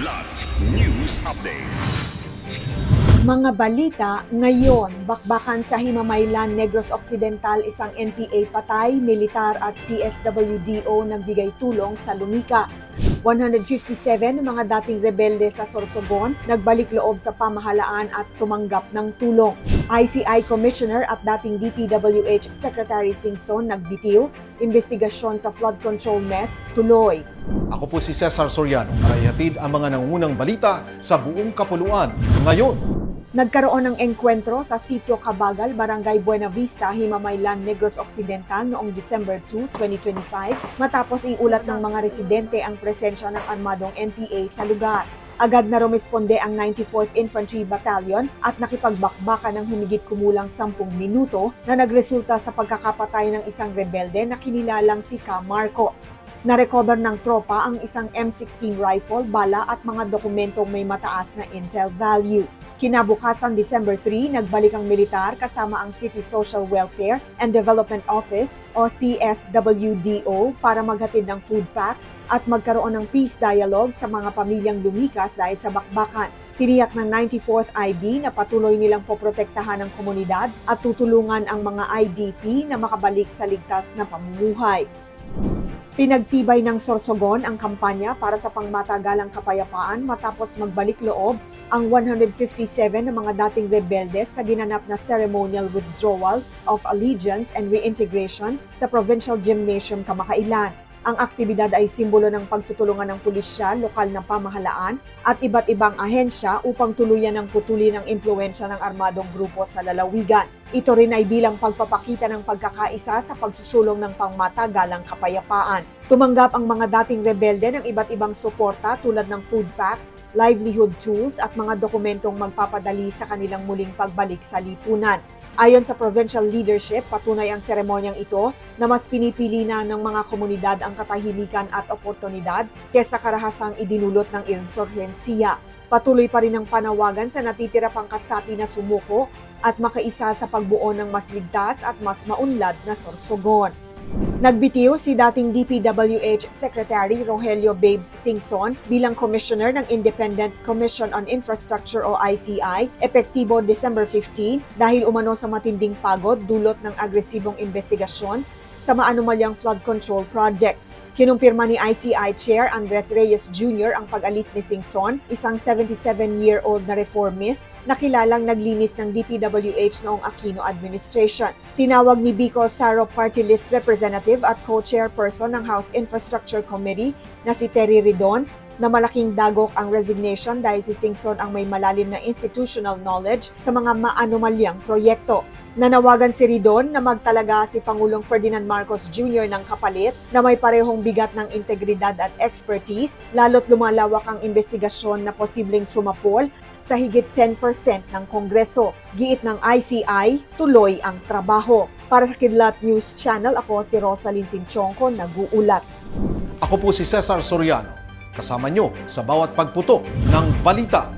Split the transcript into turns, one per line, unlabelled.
Kidlat News Updates.
Mga balita ngayon, bakbakan sa Himamaylan, Negros Occidental, isang NPA patay, militar at CSWDO nagbigay tulong sa lumikas. 157 mga dating rebelde sa Sorsogon nagbalik loob sa pamahalaan at tumanggap ng tulong. ICI Commissioner at dating DPWH Secretary Singson nagbitiw, investigasyon sa flood control mess tuloy.
Ako po si Cesar Soriano para ihatid ang mga nangungunang balita sa buong kapuluan ngayon.
Nagkaroon ng engkwentro sa Sitio Cabagal, Barangay Buena Vista, Himamaylan, Negros Occidental noong December 2, 2025 matapos iulat ng mga residente ang presensya ng armadong NPA sa lugar. Agad na rumisponde ang 94th Infantry Battalion at nakipagbakbakan ng humigit kumulang 10 minuto na nagresulta sa pagkakapatay ng isang rebelde na kinilalang si Ka Marcos. Narecover ng tropa ang isang M16 rifle, bala at mga dokumentong may mataas na intel value. Kinabukasan December 3, nagbalik ang militar kasama ang City Social Welfare and Development Office o CSWDO para maghatid ng food packs at magkaroon ng peace dialogue sa mga pamilyang lumikas dahil sa bakbakan. Tiniyak ng 94th IB na patuloy nilang poprotektahan ng komunidad at tutulungan ang mga IDP na makabalik sa ligtas na pamumuhay. Pinagtibay ng Sorsogon ang kampanya para sa pangmatagalang kapayapaan matapos magbalik loob ang 157 na mga dating rebeldes sa ginanap na ceremonial withdrawal of allegiance and reintegration sa Provincial Gymnasium kamakailan. Ang aktibidad ay simbolo ng pagtutulungan ng pulisya, lokal na pamahalaan at iba't ibang ahensya upang tuluyan ng putuli ng impluensya ng armadong grupo sa lalawigan. Ito rin ay bilang pagpapakita ng pagkakaisa sa pagsusulong ng pangmatagalang kapayapaan. Tumanggap ang mga dating rebelde ng iba't ibang suporta tulad ng food packs, livelihood tools at mga dokumentong magpapadali sa kanilang muling pagbalik sa lipunan. Ayon sa provincial leadership, patunay ang seremonyang ito na mas pinipili na ng mga komunidad ang katahimikan at oportunidad kesa karahasang idinulot ng insurhensiya. Patuloy pa rin ang panawagan sa natitira pang kasapi na sumuko at makaisa sa pagbuo ng mas ligtas at mas maunlad na sorsogon. Nagbitiw si dating DPWH Secretary Rogelio Babes Singson bilang Commissioner ng Independent Commission on Infrastructure o ICI epektibo December 15 dahil umano sa matinding pagod dulot ng agresibong investigasyon sa maanumalyang flood control projects. Kinumpirma ni ICI Chair Andres Reyes Jr. ang pag-alis ni Singson, isang 77-year-old na reformist na kilalang naglinis ng DPWH noong Aquino administration. Tinawag ni Bico Saro Party List Representative at co-chairperson ng House Infrastructure Committee na si Terry Ridon na malaking dagok ang resignation dahil si Singson ang may malalim na institutional knowledge sa mga maanumalyang proyekto. Nanawagan si Ridon na magtalaga si Pangulong Ferdinand Marcos Jr. ng kapalit na may parehong bigat ng integridad at expertise, lalo't lumalawak ang investigasyon na posibleng sumapol sa higit 10% ng Kongreso. Giit ng ICI, tuloy ang trabaho. Para sa Kidlat News Channel, ako si Rosalyn Sinchonko, nag-uulat.
Ako po si Cesar Soriano. Kasama nyo sa bawat pagputo ng balita.